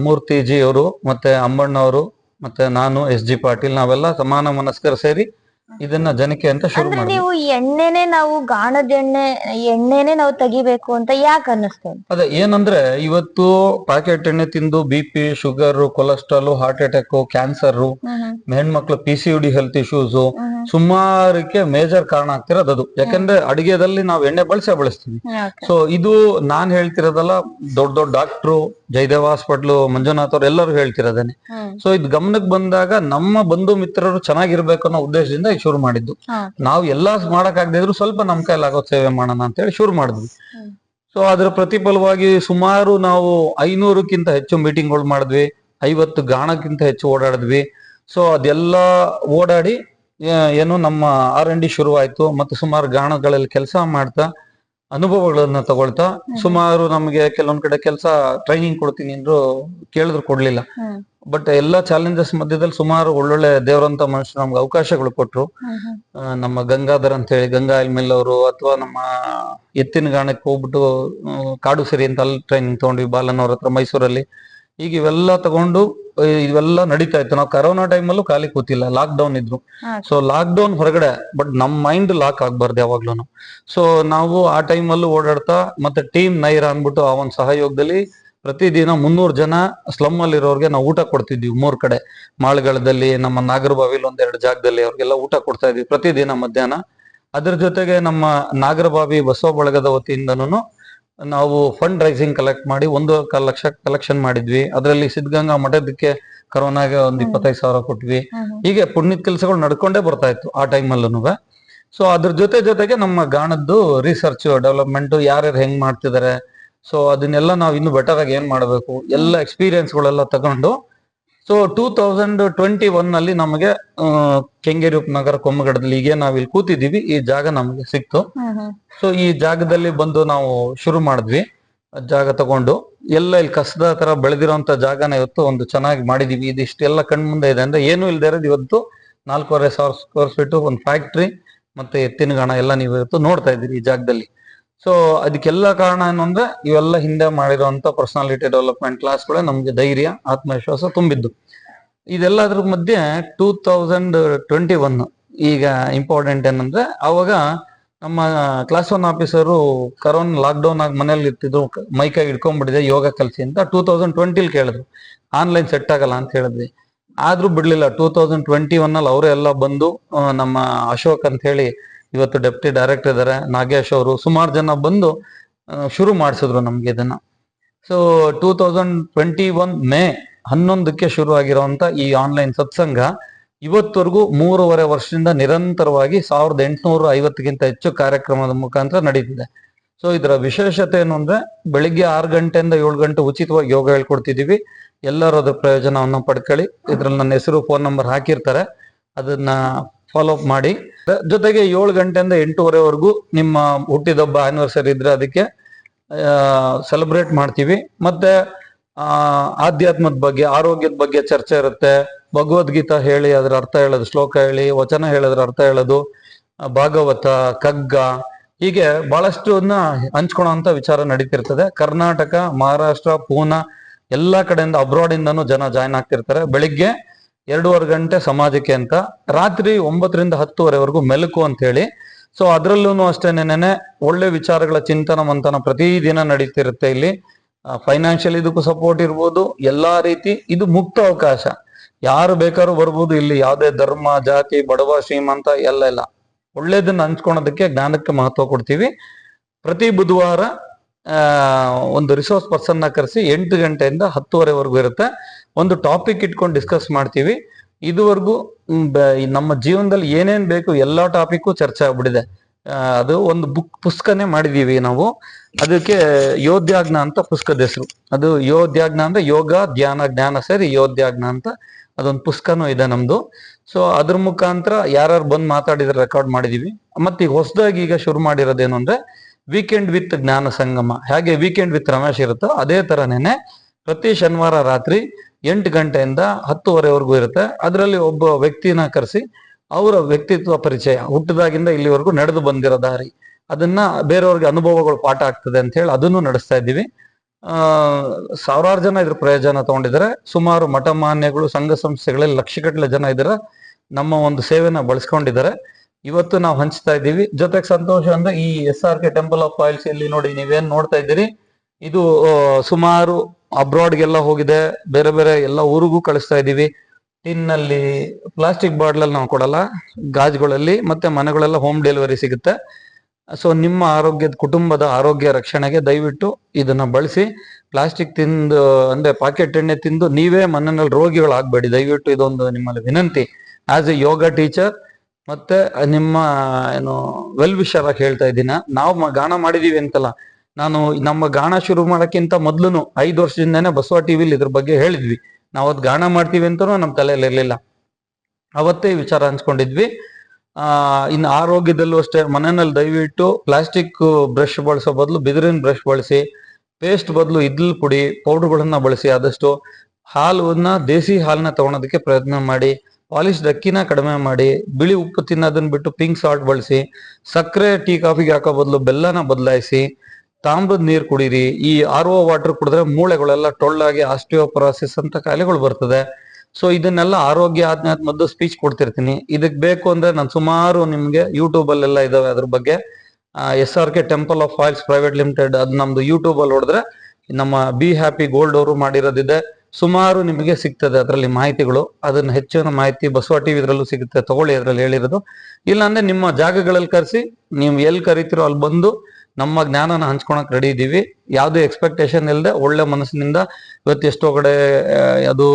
ಮೂರ್ತಿಜಿ ಅವರು ಮತ್ತೆ ಅಮ್ಮಣ್ಣವರು ಮತ್ತೆ ನಾನು ಎಸ್ ಜಿ ಪಾಟೀಲ್ ನಾವೆಲ್ಲ ಸಮಾನ ಮನಸ್ಕರ ಸೇರಿ ಇದನ್ನ ಜನಕ್ಕೆ ಅಂತ ಶುರು ಅಂದ್ರೆ ನೀವು ಎಣ್ಣೆನೆ ನಾವು ಗಾಣದ ಎಣ್ಣೆ ಎಣ್ಣೆನೆ ನಾವು ತೆಗಿಬೇಕು ಅಂತ ಯಾಕೆ ಅನ್ನಿಸ್ತದೆ ಅದೇ ಏನಂದ್ರೆ ಇವತ್ತು ಪ್ಯಾಕೆಟ್ ಎಣ್ಣೆ ತಿಂದು B P sugar cholesterol heart attack cancer ಹೆಣ್ಮಕ್ಳು P C D health issues ಸುಮಾರಕ್ಕೆ major ಕಾರಣ ಆಗ್ತಿರೋದು ಅದು. ಯಾಕಂದ್ರೆ ಅಡಿಗೆದಲ್ಲಿ ನಾವು ಎಣ್ಣೆ ಬಳಸೇ ಬಳಸ್ತೀವಿ. ಸೊ ಇದು ನಾನ್ ಹೇಳ್ತಿರೋದಲ್ಲ ದೊಡ್ಡ ದೊಡ್ಡ ಡಾಕ್ಟ್ರು ಜಯದೇವ ಹಾಸ್ಪಿಟ್ಲು ಮಂಜುನಾಥ್ ಅವ್ರು ಎಲ್ಲರೂ ಹೇಳ್ತಿರೋದೇನೆ. ಸೊ ಇದು ಗಮನಕ್ಕೆ ಬಂದಾಗ ನಮ್ಮ ಬಂಧು ಮಿತ್ರರು ಚೆನ್ನಾಗಿರ್ಬೇಕು ಅನ್ನೋ ಉದ್ದೇಶದಿಂದ ಈಗ ಶುರು ಮಾಡಿದ್ದು. ನಾವು ಎಲ್ಲಾ ಮಾಡಕ್ ಆಗದಿದ್ರು ಸ್ವಲ್ಪ ನಮ್ ಕೈಲಾಗೋ ಸೇವೆ ಮಾಡೋಣ ಅಂತ ಹೇಳಿ ಶುರು ಮಾಡಿದ್ವಿ. ಸೊ ಅದರ ಪ್ರತಿಫಲವಾಗಿ ಸುಮಾರು ನಾವು ಐನೂರಕ್ಕಿಂತ ಹೆಚ್ಚು ಮೀಟಿಂಗ್ಗಳು ಮಾಡಿದ್ವಿ. ಐವತ್ತು ಗಾಣಕ್ಕಿಂತ ಹೆಚ್ಚು ಓಡಾಡಿದ್ವಿ. ಸೊ ಅದೆಲ್ಲ ಓಡಾಡಿ ಏನು ನಮ್ಮ ಆರ್ ಎನ್ ಡಿ ಶುರುವಾಯ್ತು. ಮತ್ತೆ ಸುಮಾರು ಗಾಣಗಳಲ್ಲಿ ಕೆಲಸ ಮಾಡ್ತಾ ಅನುಭವಗಳನ್ನ ತಗೊಳ್ತಾ ಸುಮಾರು ನಮಗೆ ಕೆಲವೊಂದ್ ಕಡೆ ಕೆಲಸ ಟ್ರೈನಿಂಗ್ ಕೊಡ್ತೀನಿ ಅಂದ್ರು ಕೇಳಿದ್ರು ಕೊಡ್ಲಿಲ್ಲ. ಬಟ್ ಎಲ್ಲಾ ಚಾಲೆಂಜಸ್ ಮಧ್ಯದಲ್ಲಿ ಸುಮಾರು ಒಳ್ಳೊಳ್ಳೆ ದೇವರಂತ ಮನುಷ್ಯರು ನಮ್ಗೆ ಅವಕಾಶಗಳು ಕೊಟ್ರು. ನಮ್ಮ ಗಂಗಾಧರ್ ಅಂತ ಹೇಳಿ ಗಂಗಾ ಎಲ್ ಅವರು ಅಥವಾ ನಮ್ಮ ಎತ್ತಿನ ಗಾಣಕ್ಕೆ ಹೋಗ್ಬಿಟ್ಟು ಕಾಡು ಸರಿ ಅಂತ ಅಲ್ಲಿ ಟ್ರೈನಿಂಗ್ ತಗೊಂಡ್ವಿ ಬಾಲನವ್ರ ಹತ್ರ ಮೈಸೂರಲ್ಲಿ. ಈಗ ಇವೆಲ್ಲ ತಗೊಂಡು ಇವೆಲ್ಲ ನಡೀತಾ ಇತ್ತು. ನಾವು ಕರೋನಾ ಟೈಮಲ್ಲೂ ಖಾಲಿ ಕೂತಿಲ್ಲ ಲಾಕ್ ಡೌನ್ ಇದ್ರು. ಸೊ ಲಾಕ್ ಡೌನ್ ಹೊರಗಡೆ ಬಟ್ ನಮ್ ಮೈಂಡ್ ಲಾಕ್ ಆಗ್ಬಾರ್ದು ಯಾವಾಗ್ಲೂ ಸೊ ನಾವು ಆ ಟೈಮಲ್ಲೂ ಓಡಾಡ್ತಾ ಮತ್ತೆ ಟೀಮ್ ನೈರ ಅನ್ಬಿಟ್ಟು ಆ ಒಂದು ಸಹಯೋಗದಲ್ಲಿ ಪ್ರತಿದಿನ ಮುನ್ನೂರು ಜನ ಸ್ಲಮ್ ಅಲ್ಲಿ ಇರೋರ್ಗೆ ನಾವು ಊಟ ಕೊಡ್ತಿದ್ವಿ ಮೂರ್ ಕಡೆ. ಮಾಳ್ಗಳದಲ್ಲಿ ನಮ್ಮ ನಾಗರಬಾವಿಲಿ ಒಂದೆರಡು ಜಾಗದಲ್ಲಿ ಅವ್ರಿಗೆಲ್ಲ ಊಟ ಕೊಡ್ತಾ ಇದ್ವಿ ಪ್ರತಿದಿನ ಮಧ್ಯಾಹ್ನ. ಅದ್ರ ಜೊತೆಗೆ ನಮ್ಮ ನಾಗರಬಾವಿ ಬಸವ ಬಳಗದ ವತಿಯಿಂದನೂ ನಾವು ಫಂಡ್ ರೈಸಿಂಗ್ ಕಲೆಕ್ಟ್ ಮಾಡಿ ಒಂದು ಲಕ್ಷ ಕಲೆಕ್ಷನ್ ಮಾಡಿದ್ವಿ. ಅದರಲ್ಲಿ ಸಿದ್ಧಗಂಗಾ ಮಠದಕ್ಕೆ ಕರೋನಾಗೆ ಒಂದ್. ಇಪ್ಪತ್ತೈದು ಸಾವಿರ ಕೊಟ್ವಿ. ಹೀಗೆ ಪುಣ್ಯದ ಕೆಲಸಗಳು ನಡ್ಕೊಂಡೇ ಬರ್ತಾ ಇತ್ತು ಆ ಟೈಮಲ್ಲೂ ಸೊ ಅದ್ರ ಜೊತೆ ಜೊತೆಗೆ ನಮ್ಮ ಗಾಣದ್ದು ರಿಸರ್ಚ್ ಡೆವಲಪ್ಮೆಂಟ್ ಯಾರ್ಯಾರು ಹೆಂಗ್ ಮಾಡ್ತಿದ್ದಾರೆ ಸೊ ಅದನ್ನೆಲ್ಲ ನಾವು ಇನ್ನು ಬೆಟರ್ ಆಗಿ ಏನ್ ಮಾಡಬೇಕು? ಎಲ್ಲ ಎಕ್ಸ್ಪೀರಿಯನ್ಸ್ಗಳೆಲ್ಲ ತಗೊಂಡು so two thousand twenty one ಅಲ್ಲಿ ನಮಗೆ ಕೆಂಗೇರಿ ಉಪನಗರ ಕೊಮ್ಮಗಡದಲ್ಲಿ ಈಗ ನಾವು ಇಲ್ಲಿ ಕೂತಿದೀವಿ ಈ ಜಾಗ ನಮಗೆ ಸಿಕ್ತು. ಸೊ ಈ ಜಾಗದಲ್ಲಿ ಬಂದು ನಾವು ಶುರು ಮಾಡಿದ್ವಿ. ಜಾಗ ತಗೊಂಡು ಎಲ್ಲ ಇಲ್ಲಿ ಕಸದ ತರ ಬೆಳೆದಿರೋಂತ ಜಾಗನ ಇವತ್ತು ಒಂದು ಚೆನ್ನಾಗಿ ಮಾಡಿದೀವಿ. ಇದಿಷ್ಟೆಲ್ಲ ಕಣ್ ಮುಂದೆ ಇದೆ ಅಂದ್ರೆ ಏನು ಇಲ್ದೇ ಇರೋದು ಇವತ್ತು. ನಾಲ್ಕೂವರೆ ಸಾವಿರ ಸ್ಕ್ವೇರ್ ಫೀಟ್ ಒಂದು ಫ್ಯಾಕ್ಟ್ರಿ ಮತ್ತೆ ಎತ್ತಿನ ಗಾಣ ಎಲ್ಲ ನೀವು ಇವತ್ತು ನೋಡ್ತಾ ಇದ್ದೀರಿ ಈ ಜಾಗದಲ್ಲಿ. ಸೊ ಅದಕ್ಕೆಲ್ಲ ಕಾರಣ ಏನು ಅಂದ್ರೆ ಇವೆಲ್ಲ ಹಿಂದೆ ಮಾಡಿರುವಂತ ಪರ್ಸನಾಲಿಟಿ ಡೆವಲಪ್ಮೆಂಟ್ ಕ್ಲಾಸ್ಗಳೇ ನಮ್ಗೆ ಧೈರ್ಯ, ಆತ್ಮವಿಶ್ವಾಸ ತುಂಬಿದ್ದು. ಇದೆಲ್ಲದ್ರ ಮಧ್ಯೆ ಟೂ ತೌಸಂಡ್ ಟ್ವೆಂಟಿ ಒನ್ ಈಗ ಇಂಪಾರ್ಟೆಂಟ್ ಏನಂದ್ರೆ, ಅವಾಗ ನಮ್ಮ class one officer corona lockdown ಆಗಿ ಮನೇಲಿ ಇರ್ತಿದ್ರು ಮೈಕಾಗಿ ಇಟ್ಕೊಂಡ್ಬಿಟ್ಟಿದೆ ಯೋಗ ಕಲಸಿ ಅಂತ ಟೂ ತೌಸಂಡ್ ಟ್ವೆಂಟಿಲಿ ಕೇಳಿದ್ರು. ಆನ್ಲೈನ್ ಸೆಟ್ ಆಗಲ್ಲ ಅಂತ ಹೇಳಿದ್ವಿ. ಆದ್ರೂ ಬಿಡ್ಲಿಲ್ಲ ಟೂ ತೌಸಂಡ್ ಟ್ವೆಂಟಿ ಒನ್ ಅಲ್ಲಿ ಅವರೇ ಬಂದು ನಮ್ಮ ಅಶೋಕ್ ಅಂತ ಹೇಳಿ ಇವತ್ತು ಡೆಪ್ಟಿ ಡೈರೆಕ್ಟರ್ ಇದ್ದಾರೆ ನಾಗೇಶ್ ಅವರು. ಸುಮಾರು ಜನ ಬಂದು ಶುರು ಮಾಡಿಸಿದ್ರು ನಮ್ಗೆ ಇದನ್ನ. So two thousand twenty one May ಹನ್ನೊಂದಕ್ಕೆ ಶುರು ಆಗಿರುವಂತ ಈ ಆನ್ಲೈನ್ ಸತ್ಸಂಗ, ಇವತ್ತವರೆಗೂ ಮೂರುವರೆ ವರ್ಷದಿಂದ ನಿರಂತರವಾಗಿ ಸಾವಿರದ ಎಂಟುನೂರ ಐವತ್ತಕ್ಕಿಂತ ಹೆಚ್ಚು ಕಾರ್ಯಕ್ರಮದ ಮುಖಾಂತರ ನಡೀತಿದೆ. ಸೊ ಇದರ ವಿಶೇಷತೆ ಏನು ಅಂದ್ರೆ, ಬೆಳಿಗ್ಗೆ ಆರು ಗಂಟೆಯಿಂದ ಏಳು ಗಂಟೆ ಉಚಿತವಾಗಿ ಯೋಗ ಹೇಳ್ಕೊಡ್ತಿದೀವಿ. ಎಲ್ಲರೂ ಅದ್ರ ಪ್ರಯೋಜನವನ್ನು ಪಡ್ಕೊಳ್ಳಿ. ಇದ್ರಲ್ಲಿ ನನ್ನ ಹೆಸರು ಫೋನ್ ನಂಬರ್ ಹಾಕಿರ್ತಾರೆ. ಅದನ್ನ ಫಾಲೋ ಅಪ್ ಮಾಡಿ. ಜೊತೆಗೆ ಏಳು ಗಂಟೆಯಿಂದ ಎಂಟೂವರೆವರೆಗೂ ನಿಮ್ಮ ಹುಟ್ಟಿದಬ್ಬ ಆನಿವರ್ಸರಿ ಇದ್ರೆ ಅದಕ್ಕೆ ಸೆಲೆಬ್ರೇಟ್ ಮಾಡ್ತೀವಿ. ಮತ್ತೆ ಆಧ್ಯಾತ್ಮದ ಬಗ್ಗೆ, ಆರೋಗ್ಯದ ಬಗ್ಗೆ ಚರ್ಚೆ ಇರುತ್ತೆ. ಭಗವದ್ಗೀತಾ ಹೇಳಿ, ಅದ್ರ ಅರ್ಥ ಹೇಳೋದು, ಶ್ಲೋಕ ಹೇಳಿ, ವಚನ ಹೇಳೋದ್ರ ಅರ್ಥ ಹೇಳೋದು, ಭಾಗವತ, ಕಗ್ಗ, ಹೀಗೆ ಬಹಳಷ್ಟು ಹಂಚ್ಕೊಳ್ಳೋಂತ ವಿಚಾರ ನಡೀತಿರ್ತದೆ. ಕರ್ನಾಟಕ, ಮಹಾರಾಷ್ಟ್ರ, ಪೂನಾ, ಎಲ್ಲಾ ಕಡೆಯಿಂದ ಅಬ್ರಾಡ್ ಇಂದನೂ ಜನ ಜಾಯ್ನ್ ಆಗ್ತಿರ್ತಾರೆ. ಬೆಳಿಗ್ಗೆ ಎರಡೂವರೆ ಗಂಟೆ ಸಮಾಜಕ್ಕೆ ಅಂತ ರಾತ್ರಿ ಒಂಬತ್ತರಿಂದ ಹತ್ತುವರೆವರೆಗೂ ಮೆಲುಕು ಅಂತ ಹೇಳಿ ಸೊ ಅದರಲ್ಲೂ ಅಷ್ಟೇ ನೆನೆ ಒಳ್ಳೆ ವಿಚಾರಗಳ ಚಿಂತನ ಮಂಥನ ಪ್ರತಿದಿನ ನಡೀತಿರುತ್ತೆ ಇಲ್ಲಿ. ಫೈನಾನ್ಷಿಯಲ್ ಇದಕ್ಕೂ ಸಪೋರ್ಟ್ ಇರ್ಬೋದು, ಎಲ್ಲಾ ರೀತಿ ಇದು ಮುಕ್ತ ಅವಕಾಶ. ಯಾರು ಬೇಕಾದ್ರೂ ಬರ್ಬೋದು, ಇಲ್ಲಿ ಯಾವುದೇ ಧರ್ಮ, ಜಾತಿ, ಬಡವ, ಶ್ರೀಮಂತ, ಎಲ್ಲ ಎಲ್ಲ. ಒಳ್ಳೇದನ್ನ ಹಂಚ್ಕೊಳೋದಕ್ಕೆ ಜ್ಞಾನಕ್ಕೆ ಮಹತ್ವ ಕೊಡ್ತೀವಿ. ಪ್ರತಿ ಬುಧವಾರ ಒಂದು ರಿಸೋರ್ಸ್ ಪರ್ಸನ್ನ ಕರೆಸಿ ಎಂಟು ಗಂಟೆಯಿಂದ ಹತ್ತುವರೆವರೆಗೂ ಇರುತ್ತೆ. ಒಂದು ಟಾಪಿಕ್ ಇಟ್ಕೊಂಡು ಡಿಸ್ಕಸ್ ಮಾಡ್ತೀವಿ. ಇದುವರೆಗೂ ನಮ್ಮ ಜೀವನದಲ್ಲಿ ಏನೇನ್ ಬೇಕು ಎಲ್ಲಾ ಟಾಪಿಕ್ಕು ಚರ್ಚೆ ಆಗ್ಬಿಟ್ಟಿದೆ. ಅದು ಒಂದು ಬುಕ್ ಪುಸ್ತಕನೇ ಮಾಡಿದೀವಿ ನಾವು. ಅದಕ್ಕೆ ಯೋಧ್ಯಾಜ್ಞ ಅಂತ ಪುಸ್ತಕದ ಹೆಸರು. ಅದು ಯೋಧ್ಯಾಜ್ಞ ಅಂದ್ರೆ ಯೋಗ, ಧ್ಯಾನ, ಜ್ಞಾನ ಸೇರಿ ಯೋಧ್ಯಾಜ್ಞ ಅಂತ ಅದೊಂದು ಪುಸ್ತಕನೂ ಇದೆ ನಮ್ದು. ಸೊ ಅದ್ರ ಮುಖಾಂತರ ಯಾರ್ಯಾರು ಬಂದು ಮಾತಾಡಿದ್ರೆ ರೆಕಾರ್ಡ್ ಮಾಡಿದೀವಿ. ಮತ್ತೆ ಈಗ ಹೊಸದಾಗಿ ಈಗ ಶುರು ಮಾಡಿರೋದೇನು ಅಂದ್ರೆ ವೀಕೆಂಡ್ ವಿತ್ ಜ್ಞಾನ ಸಂಗಮ. ಹೇಗೆ ವೀಕೆಂಡ್ ವಿತ್ ರಮೇಶ್ ಇರುತ್ತೋ, ಅದೇ ತರನೇನೆ ಪ್ರತಿ ಶನಿವಾರ ರಾತ್ರಿ ಎಂಟು ಗಂಟೆಯಿಂದ ಹತ್ತುವರೆವರೆಗೂ ಇರುತ್ತೆ. ಅದರಲ್ಲಿ ಒಬ್ಬ ವ್ಯಕ್ತಿನ ಕರೆಸಿ ಅವರ ವ್ಯಕ್ತಿತ್ವ ಪರಿಚಯ, ಹುಟ್ಟಿದಾಗಿಂದ ಇಲ್ಲಿವರೆಗೂ ನಡೆದು ಬಂದಿರೋ ದಾರಿ, ಅದನ್ನ ಬೇರೆಯವ್ರಿಗೆ ಅನುಭವಗಳು ಪಾಠ ಆಗ್ತದೆ ಅಂತ ಹೇಳಿ ಅದನ್ನು ನಡೆಸ್ತಾ ಇದ್ದೀವಿ. ಸಾವಿರಾರು ಜನ ಇದ್ರ ಪ್ರಯೋಜನ ತಗೊಂಡಿದ್ದಾರೆ. ಸುಮಾರು ಮಠ ಮಾನ್ಯಗಳು, ಸಂಘ ಸಂಸ್ಥೆಗಳಲ್ಲಿ ಲಕ್ಷಗಟ್ಟಲೆ ಜನ ಇದ್ದಾರೆ. ನಮ್ಮ ಒಂದು ಸೇವೆನ ಬಳಸ್ಕೊಂಡಿದ್ದಾರೆ. ಇವತ್ತು ನಾವು ಹಂಚ್ತಾ ಇದ್ದೀವಿ. ಜೊತೆಗೆ ಸಂತೋಷ ಅಂದ್ರೆ ಈ S R K temple of oils ಇಲ್ಲಿ ನೋಡಿ ನೀವೇನ್ ನೋಡ್ತಾ ಇದ್ದೀರಿ. ಇದು ಸುಮಾರು ಅಬ್ರಾಡ್ಗೆಲ್ಲ ಹೋಗಿದೆ. ಬೇರೆ ಬೇರೆ ಎಲ್ಲ ಊರಿಗೂ ಕಳಿಸ್ತಾ ಇದ್ದೀವಿ. ಟಿನ್ನಲ್ಲಿ ಪ್ಲಾಸ್ಟಿಕ್ ಬಾಟ್ಲಲ್ಲಿ ನಾವು ಕೊಡಲ್ಲ. ಗಾಜುಗಳಲ್ಲಿ ಮತ್ತೆ ಮನೆಗಳೆಲ್ಲ ಹೋಮ್ ಡೆಲಿವರಿ ಸಿಗುತ್ತೆ. ಸೊ, ನಿಮ್ಮ ಆರೋಗ್ಯದ ಕುಟುಂಬದ ಆರೋಗ್ಯ ರಕ್ಷಣೆಗೆ ದಯವಿಟ್ಟು ಇದನ್ನ ಬಳಸಿ. ಪ್ಲಾಸ್ಟಿಕ್ ತಿಂದು, ಅಂದ್ರೆ ಪಾಕೆಟ್ ಎಣ್ಣೆ ತಿಂದು ನೀವೇ ಮನೆಯಲ್ಲಿ ರೋಗಿಗಳಾಗಬೇಡಿ. ದಯವಿಟ್ಟು ಇದೊಂದು ನಿಮ್ಮಲ್ಲಿ ವಿನಂತಿ. ಆಸ್ ಎ ಯೋಗ ಟೀಚರ್ ಮತ್ತೆ ನಿಮ್ಮ, ಏನು ವೆಲ್ ವಿಷರಾಗಿ ಹೇಳ್ತಾ ಇದ್ದೀನ. ನಾವು ಗಾಣ ಮಾಡಿದೀವಿ ಅಂತಲ್ಲ. ನಾನು ನಮ್ಮ ಗಾಣ ಶುರು ಮಾಡೋಕ್ಕಿಂತ ಮೊದ್ಲು ಐದು ವರ್ಷದಿಂದಾನೆ ಬಸವ ಟಿವಿಲಿ ಇದ್ರ ಬಗ್ಗೆ ಹೇಳಿದ್ವಿ. ನಾವು ಅದ್ ಗಾಣ ಮಾಡ್ತೀವಿ ಅಂತನೂ ನಮ್ಮ ತಲೆಯಲ್ಲಿ ಇರಲಿಲ್ಲ. ಅವತ್ತೇ ವಿಚಾರ ಹಂಚ್ಕೊಂಡಿದ್ವಿ. ಆ, ಇನ್ನು ಆರೋಗ್ಯದಲ್ಲೂ ಅಷ್ಟೇ ಮನೆಯಲ್ಲಿ ದಯವಿಟ್ಟು ಪ್ಲಾಸ್ಟಿಕ್ ಬ್ರಷ್ ಬಳಸೋ ಬದಲು ಬಿದಿರಿನ ಬ್ರಷ್ ಬಳಸಿ, ಪೇಸ್ಟ್ ಬದಲು ಇದ್ಲ್ ಪುಡಿ ಪೌಡರ್ಗಳನ್ನ ಬಳಸಿ ಆದಷ್ಟು ಹಾಲನ್ನ ದೇಸಿ ಹಾಲನ್ನ ತಗೊಳೋದಕ್ಕೆ ಪ್ರಯತ್ನ ಮಾಡಿ, ಪಾಲಿಶ್ ಅಕ್ಕಿನ ಕಡಿಮೆ ಮಾಡಿ, ಬಿಳಿ ಉಪ್ಪು ತಿನ್ನೋದನ್ನ ಬಿಟ್ಟು ಪಿಂಕ್ ಸಾಲ್ಟ್ ಬಳಸಿ, ಸಕ್ಕರೆ ಟೀ ಕಾಫಿಗೆ ಹಾಕೋ ಬದಲು ಬೆಲ್ಲನ ಬದಲಾಯಿಸಿ ತಾಮ್ರದ ನೀರು ಕುಡೀರಿ, ಈ ಆರ್ ಒ ವಾಟರ್ ಕುಡಿದ್ರೆ ಮೂಳೆಗಳೆಲ್ಲ ಟೊಳ್ಳಾಗಿ ಆಸ್ಟಿಯೋಪರಾಸಿಸ್ ಅಂತ ಕಾಯಿಲೆಗಳು ಬರ್ತದೆ. ಸೊ ಇದನ್ನೆಲ್ಲ ಆರೋಗ್ಯ ಆಧ್ಯಾತ್ಮದ್ದು ಸ್ಪೀಚ್ ಕೊಡ್ತಿರ್ತೀನಿ. ಇದಕ್ಕೆ ಬೇಕು ಅಂದ್ರೆ ನಾನು ಸುಮಾರು ನಿಮ್ಗೆ ಯೂಟ್ಯೂಬ್ ಅಲ್ಲೆಲ್ಲ ಇದಾವೆ ಅದ್ರ ಬಗ್ಗೆ. S R K temple of oils private limited ಅದ್ ನಮ್ದು ಯೂಟ್ಯೂಬ್ ಅಲ್ಲಿ ಹೊಡೆದ್ರೆ ನಮ್ಮ ಬಿ ಹ್ಯಾಪಿ ಗೋಲ್ಡ್ ಅವರು ಮಾಡಿರೋದಿದೆ. ಸುಮಾರು ನಿಮಗೆ ಸಿಗ್ತದೆ ಅದರಲ್ಲಿ ಮಾಹಿತಿಗಳು. ಅದನ್ನ ಹೆಚ್ಚಿನ ಮಾಹಿತಿ ಬಸವ ಟಿವಿ ಇದರಲ್ಲೂ ಸಿಗುತ್ತೆ. ತಗೊಳ್ಳಿ ಅದ್ರಲ್ಲಿ ಹೇಳಿರೋದು. ಇಲ್ಲಾಂದ್ರೆ ನಿಮ್ಮ ಜಾಗಗಳಲ್ಲಿ ಕರೆಸಿ, ನೀವು ಎಲ್ಲಿ ಕರಿತೀರೋ ಅಲ್ಲಿ ಬಂದು ನಮ್ಮ ಜ್ಞಾನನ ಹಂಚ್ಕೊಳಕ್ ರೆಡಿ ಇದ್ದೀವಿ ಯಾವುದೇ ಎಕ್ಸ್ಪೆಕ್ಟೇಷನ್ ಇಲ್ಲದೆ ಒಳ್ಳೆ ಮನಸ್ಸಿನಿಂದ ಇವತ್ತು ಎಷ್ಟೋ ಕಡೆ ಅದು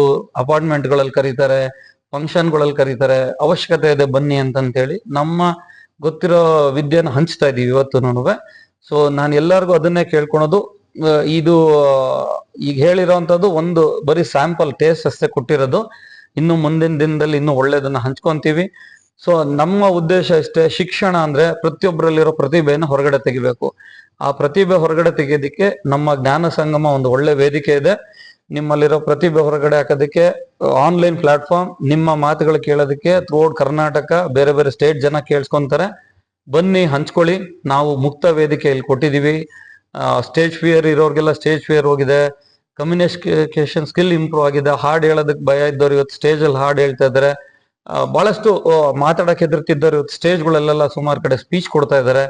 ಅಪಾರ್ಟ್ಮೆಂಟ್ಗಳಲ್ಲಿ ಕರೀತಾರೆ ಫಂಕ್ಷನ್ಗಳಲ್ಲಿ ಕರೀತಾರೆ, ಅವಶ್ಯಕತೆ ಇದೆ ಬನ್ನಿ ಅಂತಂತೇಳಿ ನಮ್ಮ ಗೊತ್ತಿರೋ ವಿದ್ಯೆನ ಹಂಚ್ತಾ ಇದ್ದೀವಿ ಇವತ್ತು ಸೊ ನಾನು ಎಲ್ಲರಿಗೂ ಅದನ್ನೇ ಕೇಳ್ಕೊಳೋದು. ಇದು, ಈಗ ಹೇಳಿರೋವಂಥದ್ದು ಒಂದು ಬರೀ ಸ್ಯಾಂಪಲ್ ಟೇಸ್ಟ್ ಅಷ್ಟೇ ಕೊಟ್ಟಿರೋದು. ಇನ್ನು ಮುಂದಿನ ದಿನದಲ್ಲಿ ಇನ್ನೂ ಒಳ್ಳೇದನ್ನ ಹಂಚ್ಕೊಂತೀವಿ. ಸೊ ನಮ್ಮ ಉದ್ದೇಶ ಇಷ್ಟೇ, ಶಿಕ್ಷಣ ಅಂದ್ರೆ ಪ್ರತಿಯೊಬ್ಬರಲ್ಲಿರೋ ಪ್ರತಿಭೆಯನ್ನು ಹೊರಗಡೆ ತೆಗಿಬೇಕು. ಆ ಪ್ರತಿಭೆ ಹೊರಗಡೆ ತೆಗೆಯೋದಕ್ಕೆ ನಮ್ಮ ಜ್ಞಾನ ಸಂಗಮ ಒಂದು ಒಳ್ಳೆ ವೇದಿಕೆ ಇದೆ. ನಿಮ್ಮಲ್ಲಿರೋ ಪ್ರತಿಭೆ ಹೊರಗಡೆ ಹಾಕೋದಕ್ಕೆ ಆನ್ಲೈನ್ ಪ್ಲಾಟ್ಫಾರ್ಮ್ ನಿಮ್ಮ ಮಾತುಗಳು ಕೇಳೋದಕ್ಕೆ ತ್ರೋಡ್ ಕರ್ನಾಟಕ, ಬೇರೆ ಬೇರೆ ಸ್ಟೇಟ್ ಜನ ಕೇಳಿಸ್ಕೊಂತಾರೆ. ಬನ್ನಿ, ಹಂಚ್ಕೊಳ್ಳಿ. ನಾವು ಮುಕ್ತ ವೇದಿಕೆ ಇಲ್ಲಿ ಕೊಟ್ಟಿದ್ದೀವಿ ಸ್ಟೇಜ್ ಫಿಯರ್ ಇರೋರಿಗೆಲ್ಲ ಸ್ಟೇಜ್ ಫಿಯರ್ ಹೋಗಿದೆ. ಕಮ್ಯುನಿಕೇಶನ್ ಸ್ಕಿಲ್ ಇಂಪ್ರೂವ್ ಆಗಿದೆ. ಹಾಡು ಹೇಳೋದಕ್ಕೆ ಭಯ ಇದ್ದವ್ರು ಇವತ್ತು ಸ್ಟೇಜಲ್ಲಿ ಹಾಡು ಹೇಳ್ತಾ ಇದ್ದಾರೆ. ಬಹಳಷ್ಟು ಮಾತಾಡಕ್ಕೆ ಹೆದರ್ತಿದ್ದಾರೆ ಸ್ಟೇಜ್ಗಳಲ್ಲೆಲ್ಲ ಸುಮಾರು ಕಡೆ ಸ್ಪೀಚ್ ಕೊಡ್ತಾ ಇದ್ದಾರೆ.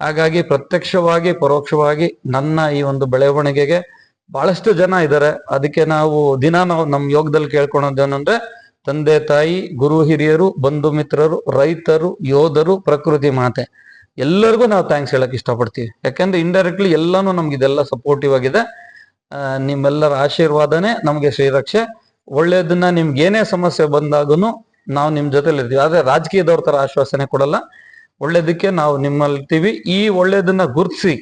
ಹಾಗಾಗಿ ಪ್ರತ್ಯಕ್ಷವಾಗಿ, ಪರೋಕ್ಷವಾಗಿ ನನ್ನ ಈ ಒಂದು ಬೆಳವಣಿಗೆಗೆ ಬಹಳಷ್ಟು ಜನ ಇದ್ದಾರೆ. ಅದಕ್ಕೆ ನಾವು ದಿನ ನಾವು ನಮ್ಮ ಯೋಗದಲ್ಲಿ ಕೇಳ್ಕೊಳೋದೇನಂದ್ರೆ ತಂದೆ, ತಾಯಿ, ಗುರು, ಹಿರಿಯರು, ಬಂಧು ಮಿತ್ರರು, ರೈತರು, ಯೋಧರು, ಪ್ರಕೃತಿ ಮಾತೆ. ಎಲ್ಲರಿಗೂ ನಾವು ಥ್ಯಾಂಕ್ಸ್ ಹೇಳಕ್ ಇಷ್ಟಪಡ್ತೀವಿ. ಯಾಕಂದ್ರೆ ಇಂಡೈರೆಕ್ಟ್ಲಿ ಎಲ್ಲಾನು ನಮ್ಗೆ ಇದೆಲ್ಲ ಸಪೋರ್ಟಿವ್ ಆಗಿದೆ. ನಿಮ್ಮೆಲ್ಲರ ಆಶೀರ್ವಾದನೇ ನಮಗೆ ಶ್ರೀರಕ್ಷೆ. ಒಳ್ಳೆಯದನ್ನ ನಿಮ್ಗೆ ಏನೇ ಸಮಸ್ಯೆ ಬಂದಾಗನು ನಾವು ನಿಮ್ ಜೊತೆಲಿ ಇರ್ತೀವಿ ಆದ್ರೆ ರಾಜಕೀಯದವ್ರ ತರ ಆಶ್ವಾಸನೆ ಕೊಡಲ್ಲ. ಒಳ್ಳೇದಕ್ಕೆ ನಾವು ನಿಮ್ಮಲ್ಲಿರ್ತೀವಿ ಈ ಒಳ್ಳೇದನ್ನ ಗುರ್ತಿಸಿ,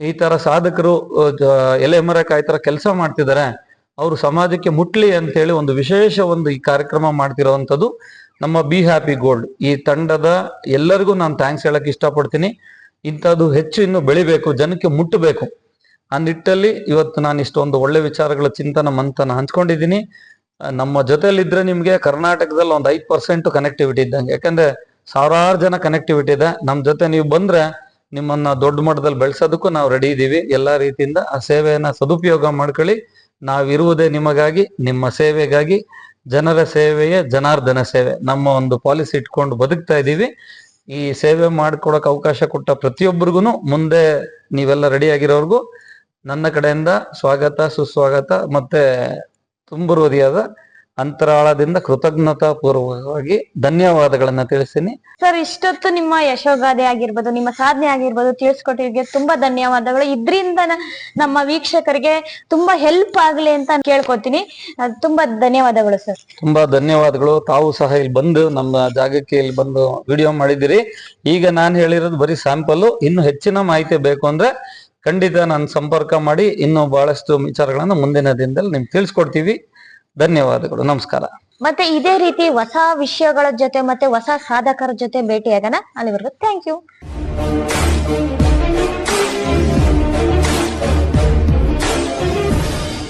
ಈ ತರ ಸಾಧಕರು ಎಲೆ ಮರಕಾಯಿ ತರ ಕೆಲಸ ಮಾಡ್ತಿದ್ದಾರೆ. ಅವರು ಸಮಾಜಕ್ಕೆ ಮುಟ್ಲಿ ಅಂತ ಹೇಳಿ ಒಂದು ವಿಶೇಷ ಒಂದು ಈ ಕಾರ್ಯಕ್ರಮ ಮಾಡ್ತಿರೋವಂಥದ್ದು ನಮ್ಮ ಬಿ ಹ್ಯಾಪಿ ಗೋಲ್ಡ್. ಈ ತಂಡದ ಎಲ್ಲರಿಗೂ ನಾನು ಥ್ಯಾಂಕ್ಸ್ ಹೇಳಕ್ ಇಷ್ಟಪಡ್ತೀನಿ. ಇಂಥದ್ದು ಹೆಚ್ಚು ಇನ್ನು ಬೆಳಿಬೇಕು, ಜನಕ್ಕೆ ಮುಟ್ಟಬೇಕು ಆ ನಿಟ್ಟಲ್ಲಿ ಇವತ್ತು ನಾನು ಇಷ್ಟೊಂದು ಒಳ್ಳೆ ವಿಚಾರಗಳ ಚಿಂತನ ಮಂತನ ಹಂಚ್ಕೊಂಡಿದ್ದೀನಿ. ನಮ್ಮ ಜೊತೆಲಿದ್ರೆ ನಿಮ್ಗೆ ಕರ್ನಾಟಕದಲ್ಲಿ ಒಂದು ಐದು ಪರ್ಸೆಂಟ್ ಕನೆಕ್ಟಿವಿಟಿ ಇದ್ದಂಗೆ. ಯಾಕಂದ್ರೆ ಸಾವಿರಾರು ಜನ ಕನೆಕ್ಟಿವಿಟಿ ಇದೆ. ನಮ್ಮ ಜೊತೆ ನೀವು ಬಂದ್ರೆ ನಿಮ್ಮನ್ನ ದೊಡ್ಡ ಮಟ್ಟದಲ್ಲಿ ಬೆಳೆಸೋದಕ್ಕೂ ನಾವು ರೆಡಿ ಇದ್ದೀವಿ ಎಲ್ಲಾ ರೀತಿಯಿಂದ ಆ ಸೇವೆಯನ್ನ ಸದುಪಯೋಗ ಮಾಡ್ಕೊಳ್ಳಿ. ನಾವಿರುವುದೇ ನಿಮಗಾಗಿ, ನಿಮ್ಮ ಸೇವೆಗಾಗಿ, ಜನರ ಸೇವೆಯೇ ಜನಾರ್ದನ ಸೇವೆ. ನಮ್ಮ ಒಂದು ಪಾಲಿಸಿ ಇಟ್ಕೊಂಡು ಬದುಕ್ತಾ ಇದ್ದೀವಿ ಈ ಸೇವೆ ಮಾಡ್ಕೊಡಕ್ ಅವಕಾಶ ಕೊಟ್ಟ ಪ್ರತಿಯೊಬ್ಬರಿಗೂ ಮುಂದೆ ನೀವೆಲ್ಲ ರೆಡಿ ಆಗಿರೋರ್ಗು ನನ್ನ ಕಡೆಯಿಂದ ಸ್ವಾಗತ, ಸುಸ್ವಾಗತ, ಮತ್ತೆ ತುಂಬು ಹೃದಯದ ಅಂತರಾಳದಿಂದ ಕೃತಜ್ಞತಾ ಪೂರ್ವಕವಾಗಿ ಧನ್ಯವಾದಗಳನ್ನ ತಿಳಿಸ್ತೀನಿ. ಸರ್ ಇಷ್ಟೊತ್ತು ನಿಮ್ಮ ಯಶೋಗಾದೆ ಆಗಿರ್ಬೋದು ನಿಮ್ಮ ಸಾಧನೆ ಆಗಿರ್ಬೋದು ತಿಳಿಸ್ಕೊಟ್ಟಿಗೆ ತುಂಬಾ ಧನ್ಯವಾದಗಳು. ಇದ್ರಿಂದ ನಮ್ಮ ವೀಕ್ಷಕರಿಗೆ ತುಂಬಾ ಹೆಲ್ಪ್ ಆಗ್ಲಿ ಅಂತ ಕೇಳ್ಕೊತೀನಿ. ತುಂಬಾ ಧನ್ಯವಾದಗಳು ಸರ್ ತುಂಬಾ ಧನ್ಯವಾದಗಳು. ತಾವು ಸಹ ಇಲ್ಲಿ ಬಂದು ನಮ್ಮ ಜಾಗಕ್ಕೆ ಇಲ್ಲಿ ಬಂದು ವಿಡಿಯೋ ಮಾಡಿದಿರಿ ಈಗ ನಾನು ಹೇಳಿರೋದು ಬರೀ ಸ್ಯಾಂಪಲ್ ಇನ್ನು ಹೆಚ್ಚಿನ ಮಾಹಿತಿ ಬೇಕು ಅಂದ್ರೆ ಖಂಡಿತ ನಾನು ಸಂಪರ್ಕ ಮಾಡಿ ಇನ್ನೂ ಬಹಳಷ್ಟು ವಿಚಾರಗಳನ್ನು ಮುಂದಿನ ದಿನದಲ್ಲಿ ನಿಮ್ಗೆ ತಿಳಿಸ್ಕೊಡ್ತೀವಿ. ಧನ್ಯವಾದಗಳು. ನಮಸ್ಕಾರ. ಮತ್ತೆ ಇದೇ ರೀತಿ ಹೊಸ ವಿಷಯಗಳ ಜೊತೆ ಮತ್ತೆ ಹೊಸ ಸಾಧಕರ ಜೊತೆ ಭೇಟಿಯಾಗೋಣ. ಅಲ್ಲಿವರೆಗೂ ಥ್ಯಾಂಕ್ ಯು